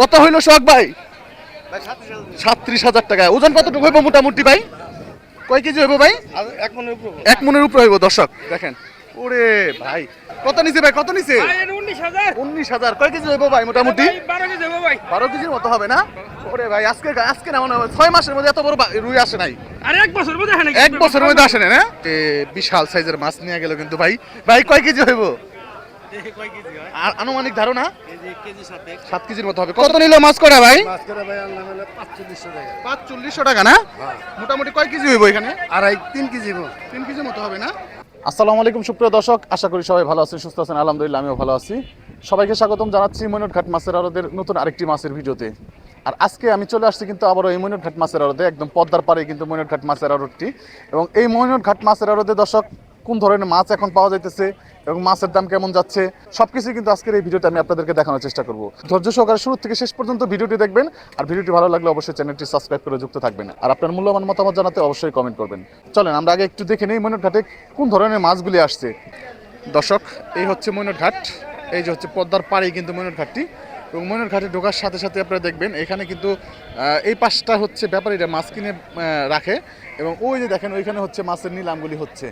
কত হইল সোহাগ ভাই? সাতত্রিশ হাজার টাকা। ওজন কতটুকু হইব মোটামুটি ভাই? কয় কেজি হইব ভাই? এক মনের উপর এক উপরে হইব দর্শক দেখেন। ওরে ভাই কত নিছে ভাই কত নিছে? উনিশ হাজার। উনিশ হাজার। কয় কেজি হইব ভাই মোটামুটি? বারো কেজির মতো হবে না? ওরে ভাই আজকে আজকে না মনে হয় ছয় মাসের মধ্যে এত বড় রুই আসে নাই। এক বছর এক বছরের মধ্যে আসে না? বিশাল সাইজের মাছ নিয়ে গেল কিন্তু ভাই। ভাই কয় কেজি হইব? আনুমানিক ধারণা? সাত কেজির মতো হবে। কত নিল মাছ করা ভাই? টাকা না? মোটামুটি কয় কেজি হইব এখানে? আড়াই তিন কেজি তিন মতো হবে না? আসসালামু আলাইকুম, সুপ্রিয় দর্শক। আশা করি সবাই ভালো আছেন, সুস্থ আছেন। আলহামদুলিল্লাহ, আমিও ভালো আছি। সবাইকে স্বাগতম জানাচ্ছি ময়নটঘাট মাছের আড়দের নতুন আরেকটি মাছের ভিডিওতে। আর আজকে আমি চলে আসছি কিন্তু আবারও এই ময়নটঘাট মাছের আড়তে, একদম পদ্মার পাড়ে কিন্তু ময়নটঘাট মাছের আড়তটি। এবং এই ময়নটঘাট মাছের আড়তে দর্শক কোন ধরনের মাছ এখন পাওয়া যাইতেছে এবং মাছের দাম কেমন যাচ্ছে সবকিছু কিন্তু আজকের এই ভিডিওতে আমি আপনাদেরকে দেখানোর চেষ্টা করব। ধৈর্য সহকারে শুরু থেকে শেষ পর্যন্ত ভিডিওটি দেখবেন, আর ভিডিওটি ভালো লাগলে অবশ্যই চ্যানেলটি সাবস্ক্রাইব করে যুক্ত থাকবেন। আর আপনার মূল্যবান মতামত জানাতে অবশ্যই কমেন্ট করবেন। চলেন, আমরা আগে একটু দেখে নেই ময়নটঘাটে কোন ধরনের মাছগুলি আসছে। দর্শক, এই হচ্ছে ময়নটঘাট এই যে হচ্ছে পদ্মার পাড়েই কিন্তু ময়নটঘাটটি এবং ময়নটঘাটে ঢোকার সাথে সাথে আপনারা দেখবেন, এখানে কিন্তু এই পাশটা হচ্ছে ব্যাপারীরা মাছ কিনে রাখে। এবং ওই যে দেখেন, ওইখানে হচ্ছে মাছের নিলামগুলি হচ্ছে।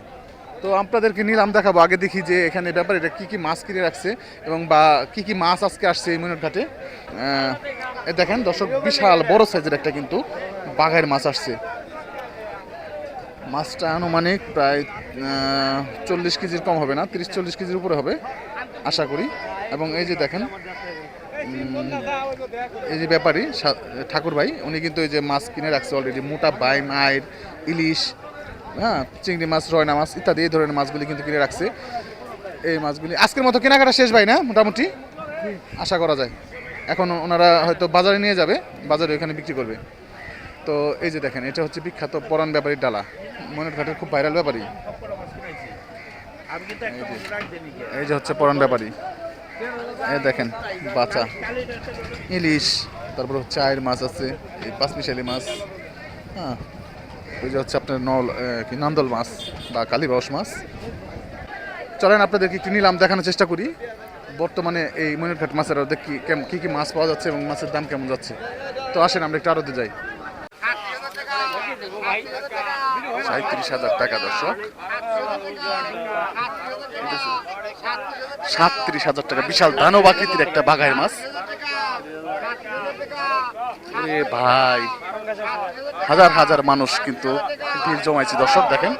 তো আপনাদেরকে নিলাম দেখাবো। আগে দেখি যে এখানে ব্যাপারীরা কী কী মাছ কিনে রাখছে এবং বা কী কী মাছ আজকে আসছে এই ময়নটঘাটে আহ, এ দেখেন দর্শক বিশাল বড় সাইজের একটা কিন্তু বাঘের মাছ আসছে। মাছটা আনুমানিক প্রায় চল্লিশ কেজির কম হবে না তিরিশ চল্লিশ কেজির উপরে হবে আশা করি। এবং এই যে দেখেন এই যে ব্যাপারী ঠাকুর ভাই উনি কিন্তু এই যে মাছ কিনে রাখছে অলরেডি মোটা বাইম আয়ের ইলিশ হ্যাঁ চিংড়ি মাছ রয়না মাছ ইত্যাদি, এই ধরনের মাছগুলি কিন্তু কিনে রাখছে। এই মাছগুলি আজকের মতো কেনাকাটা শেষ ভাই, না? মোটামুটি? আশা করা যায়। এখন ওনারা হয়তো বাজারে নিয়ে যাবে, বাজারে ওখানে বিক্রি করবে। তো এই যে দেখেন, এটা হচ্ছে বিখ্যাত পরাণ ব্যাপারীর ডালা। মনের ঘাটের খুব ভাইরাল ব্যাপারী। এই যে হচ্ছে পরাণ ব্যাপারী। এই দেখেন, বাচ্চা। ইলিশ, তারপর হচ্ছে আয়ের মাছ আছে, এই পাঁচমিশালি মাছ। হ্যাঁ ওই যে হচ্ছে আপনার নল কি নন্দল মাছ বা কালীবাউস মাছ। চলেন আপনাদেরকে একটু নিলাম, দেখানোর চেষ্টা করি। বর্তমানে এই ময়ূরঘাট মাছের আড়তে কি কেম- কী কি মাছ পাওয়া যাচ্ছে এবং মাছের দাম কেমন যাচ্ছে? তো আসেন, আমরা একটু আড়তে যাই। সাঁত্রিশ হাজার টাকা, দর্শক। সাতত্রিশ হাজার টাকা, বিশাল দানব আকৃতির একটা বাঘায় মাছ। ভাই হাজার হাজার মানুষ কিন্তু ভিড় জমাইছে। দর্শক দেখেন।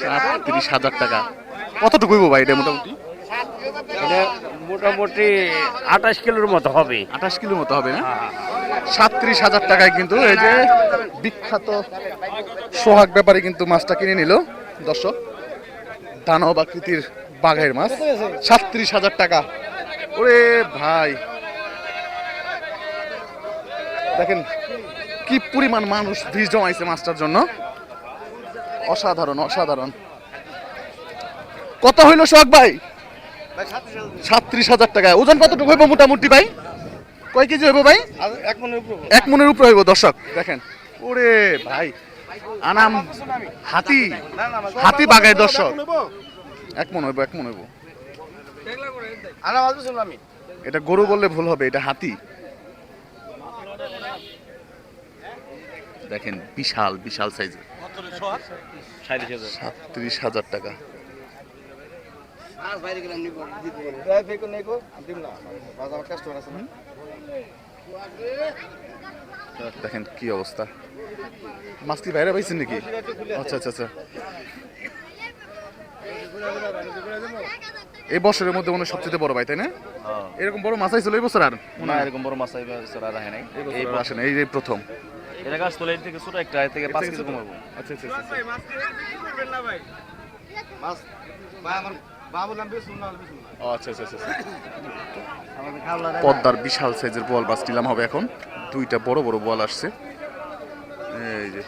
সাতত্রিশ হাজার টাকা। কতটুকু ভাই এটা মোটামুটি? মোটামুটি আঠাশ কিলোর মতো হবে। আঠাশ কিলোর মতো হবে না? সাতত্রিশ হাজার টাকায় কিন্তু এই যে বিখ্যাত সোহাগ ব্যাপারে কিন্তু মাছটা কিনে নিল। দর্শক দানব আকৃতির বাঘের মাছ। সাতত্রিশ হাজার টাকা। ওরে ভাই। দেখেন কি পরিমাণ মানুষ ভিড় জমাইছে মাছটার জন্য। অসাধারণ অসাধারণ। কত হইল সোহাগ ভাই? সাতত্রিশ হাজার টাকা। ওজন কতটুকু হইব মোটামুটি ভাই? কয় কেজি হইব ভাই? এক মনের উপর এক মনের উপরে হইব দর্শক দেখেন। ওরে ভাই আনাম হাতি হাতি বাগায় দর্শক। এক মন হইব এক মন হইব আনা মাছ শুনলাম আমি এটা গরু বললে ভুল হবে, এটা হাতি। দেখেন, বিশাল বিশাল সাইজ সাতত্রিশ হাজার টাকা। দেখেন কি অবস্থা। মাছ কি বাইরে পাইছেন নাকি? আচ্ছা আচ্ছা আচ্ছা। এই বছরের মধ্যে মনে হয় সবচেয়ে বড় ভাই তাই না? এরকম বড় মাছ আইছিল এই বছর আর? না এরকম বড় মাছ এই বছর আর নাই। এই বছর আসে না এই যে প্রথম। এটা গাছ তোলে থেকে ছোট একটা এর থেকে পাঁচ কেজি কমাবো। আচ্ছা আচ্ছা আচ্ছা মাছ ভাই? আমার বাবু নাম বেশ শুনলাম বেশ শুনলাম আচ্ছা আচ্ছা আচ্ছা আমাদের খাবলা পদ্মার বিশাল সাইজের বল মাছ নিলাম হবে এখন। দুইটা বড় বড় বল আসছে। এই যে।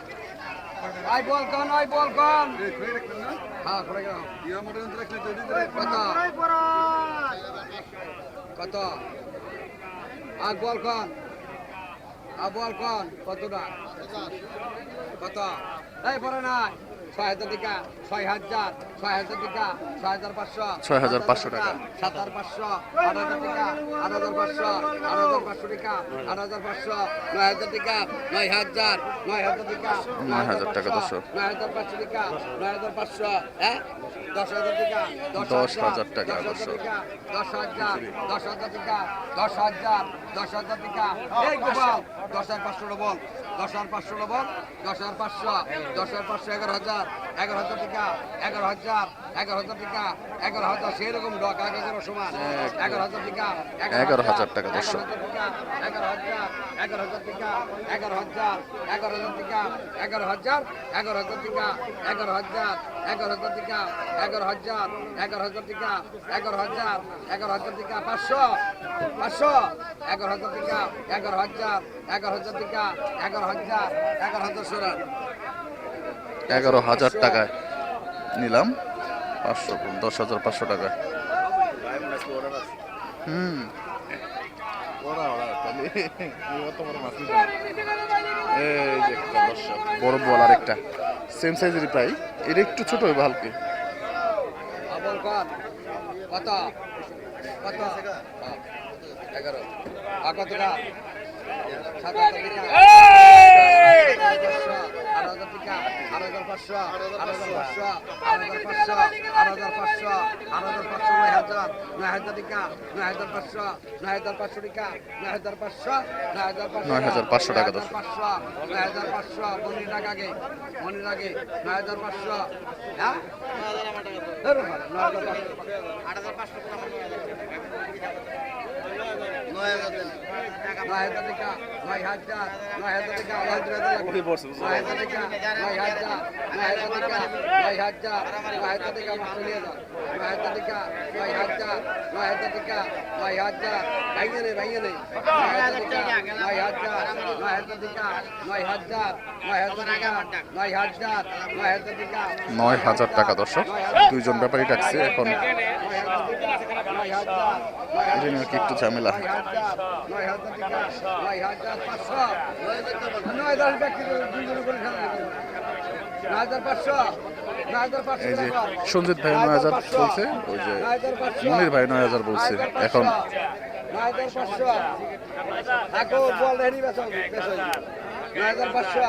হ্যাঁ কত? কত আগ বল কোন আ বল কোন কতটা? কত? এই পরে না ছয় হাজার টাকা ছয় হাজার ছয় হাজার টাকা ছয় হাজার পাঁচশো 6,500 টাকা। সাত হাজার পাঁচশো আট হাজার টাকা আট হাজার পাঁচশো আট হাজার পাঁচশো টাকা আট হাজার পাঁচশো নয় হাজার টাকা নয় হাজার নয় হাজার টাকা 9,000 টাকা, দর্শক। নয় হাজার পাঁচশো টাকা নয় হাজার পাঁচশো হ্যাঁ দশ হাজার টাকা দশ হাজার টাকা, দশ দর্শক। টাকা দশ হাজার দশ হাজার টাকা দশ হাজার দশ হাজার টাকা এই গোপাল দশ হাজার পাঁচশো ডবল দশ হাজার পাঁচশো ডবল দশ হাজার পাঁচশো দশ হাজার পাঁচশো এগারো হাজার এগারো হাজার টাকা এগারো হাজার এগারো হাজার টাকা এগারো হাজার সেরকম ডক আগে এগারো সমান এগারো হাজার টাকা এগারো হাজার টাকা, দর্শক। এগারো হাজার এগারো হাজার টাকা এগারো হাজার এগারো হাজার টাকা এগারো হাজার এগারো হাজার টাকা এগারো হাজার এগারো হাজার টাকা এগারো হাজার এগারো হাজার টাকা এগারো হাজার এগারো হাজার টাকা পাঁচশো পাঁচশো এগারো হাজার টাকা এগারো হাজার এগারো হাজার টাকা এগারো হাজার এগারো হাজার সোনার এগারো হাজার টাকায় নিলাম পাঁচশো, দশ হাজার পাঁচশো টাকা। হুম। বড় বল একটা সেম সাইজেরই প্রায়। এটা একটু ছোট হবে হালকে। আট আট আট আট আট আট নয় হাজার পাঁচশো টাকা পাঁচশো নয় হাজার পাঁচশো 9,500 টাকা দর্শক। পাঁচশো নয় হাজার পাঁচশো মনির টাকা আগে মনির আগে নয় হাজার পাঁচশো হ্যাঁ ধরো হাজার পাঁচশো নয় হাজার টাকা নয় হাজার নয় হাজার টাকা নয় হাজার টাকা নয় হাজার টাকা, দর্শক। দুইজন ব্যাপারী ডাকছে এখন একটু ঝামেলা? নয় হাজার টাকা নয় হাজার পাঁচশো। নয় হাজার ব্যক্তি দুইজন করে এই যে সঞ্জিত ভাই নয় হাজার বলছে ওই যে। মনির ভাই নয় হাজার বলছে এখন পাঁচশো। নয় হাজার পাঁচশো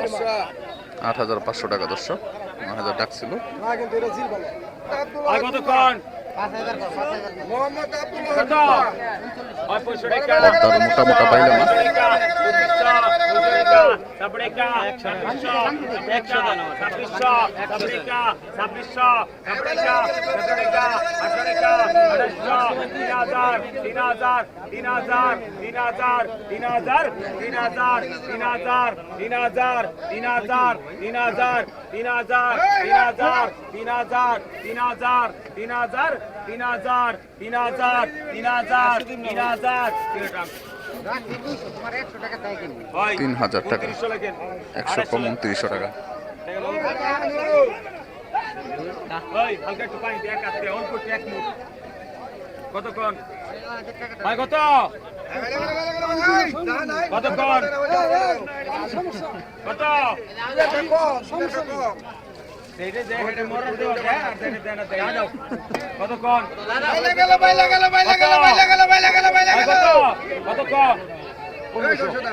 বেচো হাজার পাঁচশো দুইজন নয় হাজার পাঁচ দুই চার করে পাঁচ নয় হাজার টাকা নয় হাজার নয় হাজার টাকা নয় হাজার নয় হাজার টাকা নয় হাজার নয় হাজার টাকা একজন ধরে উনিয়ে যাবে নয় হাজার টাকা হ্যাঁ? আট হাজার পাঁচশো আট হাজার পাঁচশো টাকা নয় হাজার ডাকছিল না কিন্তু এটা জিল বলে আর কতক্ষণ মোহাম্মদ আব্দুল কত ওই পয়সা টাকা তার মোটা মোটা পাইলাম না তিন হাজার টাকা। একশো কম উনত্রিশশো টাকা। কতক্ষণ? ভাই কত? কতক্ষণ? কত? সেইটা দেখ এটা মরণ কতক্ষণ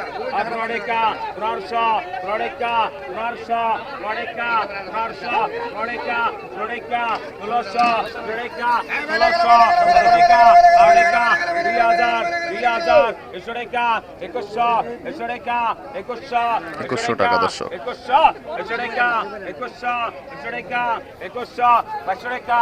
প্রণিকা প্রণশা প্রণিকা প্রণশা প্রণিকা প্রণশা প্রণিকা প্রণিকা তুলস প্রণিকা তুলস প্রণিকা প্রণিকা দুই হাজার দুই হাজার একুশশো এসরেকা একুশশো 2100 টাকা। একুশশো একুশশো একুশশো টাকা বাইরে গেল। দেড়শো টাকা টাকা টাকা দেড়শো টাকা টাকা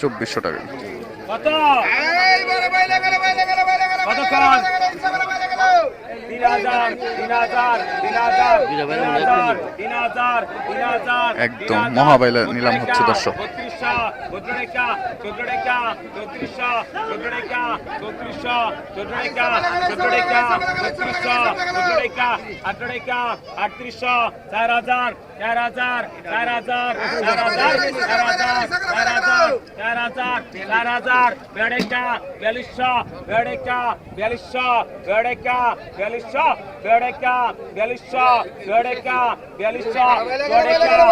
চব্বিশশো টাকা। কত? একদম মহাবাইলে নিলাম হচ্ছে দর্শক। আটত্রিশশো চার হাজার চার হাজার চার হাজার চার হাজার চার হাজার চার হাজার চার হাজার চার হাজার বেড়েকা বিয়াল্লিশশো বেড়েকা বিয়াল্লিশশো বেড়েকা বিয়াল্লিশশো বেড়েকা বিয়াল্লিশশো বেড়েকা বিয়াল্লিশশো বেড়েকা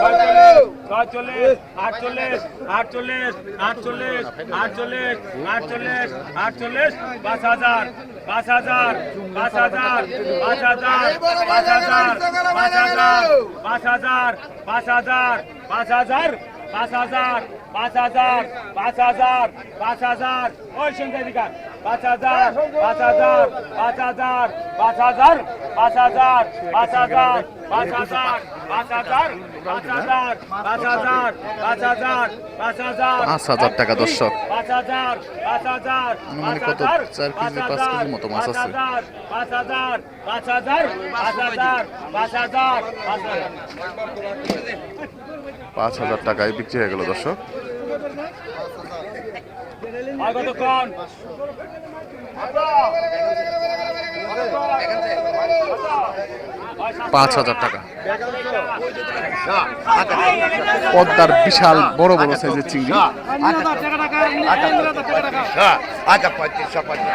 পঁয়তাল্লিশ ছয়চল্লিশ আটচল্লিশ আটচল্লিশ আটচল্লিশ আটচল্লিশ আটচল্লিশ আটচল্লিশ পাঁচ হাজার পাঁচ হাজার পাঁচ হাজার পাঁচ হাজার পাঁচ হাজার পাঁচ হাজার পাঁচ হাজার পাঁচ হাজার পাঁচ হাজার পাঁচ হাজার পাঁচ হাজার পাঁচ হাজার পাঁচ হাজার ওই সংখ্যাধিকার পাঁচ হাজার পাঁচ হাজার পাঁচ হাজার পাঁচ হাজার পাঁচ হাজার পাঁচ হাজার পাঁচ হাজার পাঁচ হাজার পাঁচ হাজার পাঁচ হাজার পাঁচ হাজার পাঁচ হাজার পাঁচ হাজার টাকা দর্শক পাঁচ হাজার পাঁচ হাজার আনুমানিক কত? চার কেজি, পাঁচ কেজির মতো মাছ আছে। পাঁচ হাজার পাঁচ হাজার পাঁচ হাজার পাঁচ হাজার পাঁচ হাজার পাঁচ হাজার টাকায় বিক্রি হয়ে গেল দর্শক পাঁচ হাজার টাকা পদ্মার বিশাল বড় বড় সাইজের চিংড়ি আচ্ছা পঁয়ত্রিশশো পঁয়ত্রিশ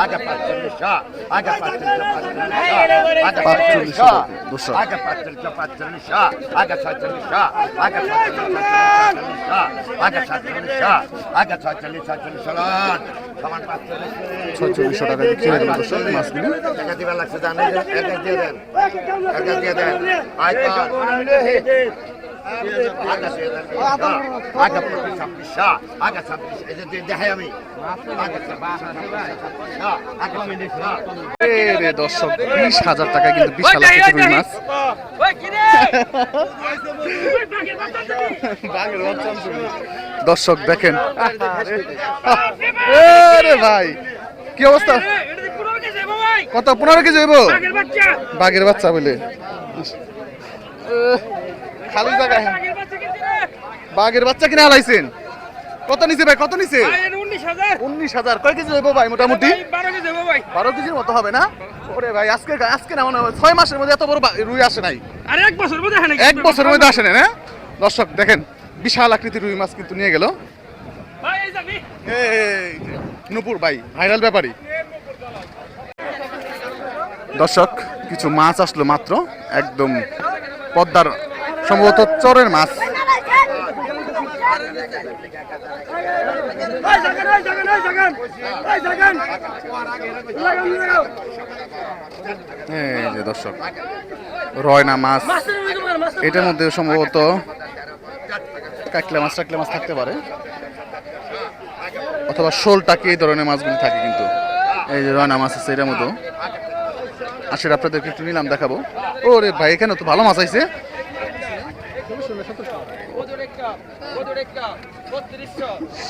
আগে পাঁচচল্লিশ আগে পাঁচচল্লিশ আগে পাঁচচল্লিশ تلك فتر النشاء حاجة فتر النشاء حاجة فتر النشاء حاجة فتر النشاء حاجة فتر النشاء ছয়চল্লিশশো টাকা বিক্রি হয়ে গেল দর্শক মাছগুলি টাকা দিবার লাগছে জানেন দিয়ে দেন টাকা দিয়ে দেন দর্শক হাজার টাকা মাছ। দর্শক দেখেন। ভাই কি অবস্থা? কত পনেরো কেজি হইব? বাঘের বাচ্চা বলে। খালি জায়গায় বাঘের বাচ্চা কিনে হালাইছেন। কত নিছে ভাই? কত নিছে? উনিশ হাজার। কয় কেজি হইব ভাই মোটামুটি? বারো কেজির মতো হবে না? ওরে ভাই আজকে আজকে না মনে হয় ছয় মাসের মধ্যে এত বড় রুই আসে নাই। এক বছরের মধ্যে আসে না? দর্শক দেখেন বিশাল আকৃতির রুই মাছ কিন্তু নিয়ে গেল। নুপুর ভাই ভাইরাল ব্যাপারী দর্শক কিছু মাছ আসলো মাত্র একদম পদ্মার সম্ভবত চরের মাছ। দর্শক, রয়না মাছ। এটার মধ্যে সম্ভবত কাকলা মাছ, টাকলা মাছ থাকতে পারে। অথবা শোল টাকি এই ধরনের মাছগুলি থাকে কিন্তু। এই যে রয়না মাছ আছে এটার মতো আর সেটা আপনাদেরকে একটু নিলাম দেখাবো। ও রে ভাই এখানে তো ভালো মাছ আইছে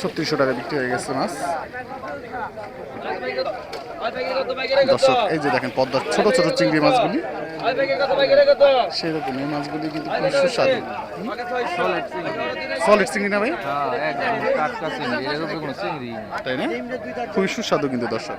ছত্রিশশো টাকা বিক্রি হয়ে গেছে মাছ। দর্শক, এই যে দেখেন পদ্মার ছোট ছোট চিংড়ি মাছগুলি। কত বাইকের কত সেই রকম এই মাছগুলি কিন্তু খুব সুস্বাদু। সলিড চিংড়ি না ভাই? তাই না? খুবই সুস্বাদু কিন্তু দর্শক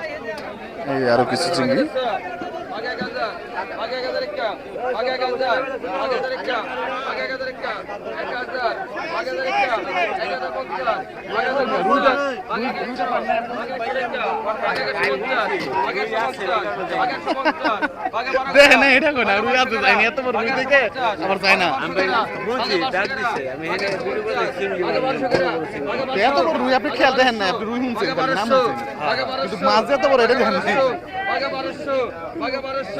এই আরও কিছু চিংড়ি আগে দেখে এটা কই না। রুই আছে এত বড় রুই দেখে আবার যাই না এত বড় রুই আপনি খেয়াল দেখেন না আপনি রুই শুনছেন নাম কিন্তু মাছ এত বড় এটা দেখেন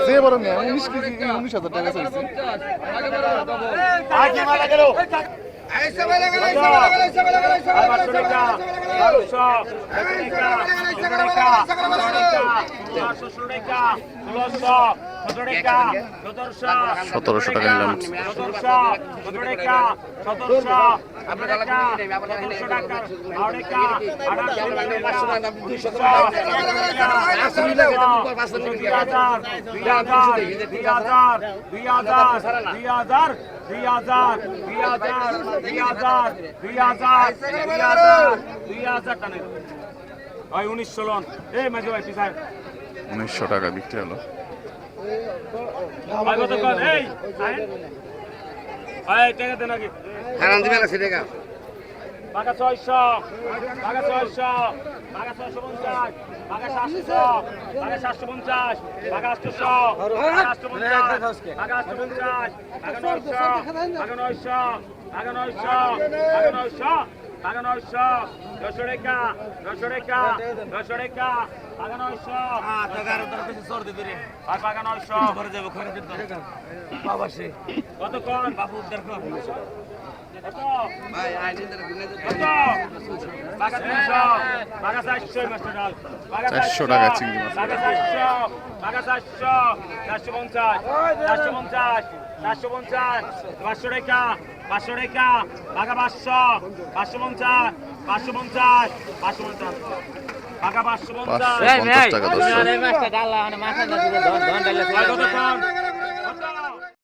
যে বড় উনিশ কেজি উনিশ হাজার টাকা চাইছে। সতেরোশো টাকা নিলাম দুই হাজার দুই হাজার দুই হাজার দুই হাজার দুই হাজার দুই হাজার দুই হাজার দুই হাজার টানে ভাই উনিশশো লন। এই মাঝে ভাই পিছায়। উনিশশো টাকা বিক্রি হলো। ভাই কত কর? এই ভাই টাকা দেন আগে হারান দিবেন আছে টাকা বাঘা ছয়শো বাঘা ছয়শো বাঘা ছয়শো পঞ্চাশ বাঘা সাতশো বাঘা সাতশো পঞ্চাশ আটশো আটশো নয়শো নয়শো Paga nós só, paga nós só, paga nós só. Rochoreca, rochoreca, rochoreca. Paga nós só. Ah, tá caro, tá com esse sorte dele. Vai paga nós só. Bora devo করে দিন তো। বাবা সে। কত কোন বাবু উদ্ধার কর। কত? ভাই আইনি ধরে গুনে দে। কত? পাগা 300, পাগা 400 মাস্টার ডাল। পাগা 400 টাকা চিংড়ি মাছ। পাগা 400, পাগা 400, 450, 450, 450, 500 টাকা। পাঁচশো টাকা, বাঘা পাঁচশো, পাঁচশো পঞ্চাশ, পাঁচশো পঞ্চাশ, পাঁচশো পঞ্চাশ। বাঘা পাঁচশো পঞ্চাশ। পাঁচশো পঞ্চাশ টাকা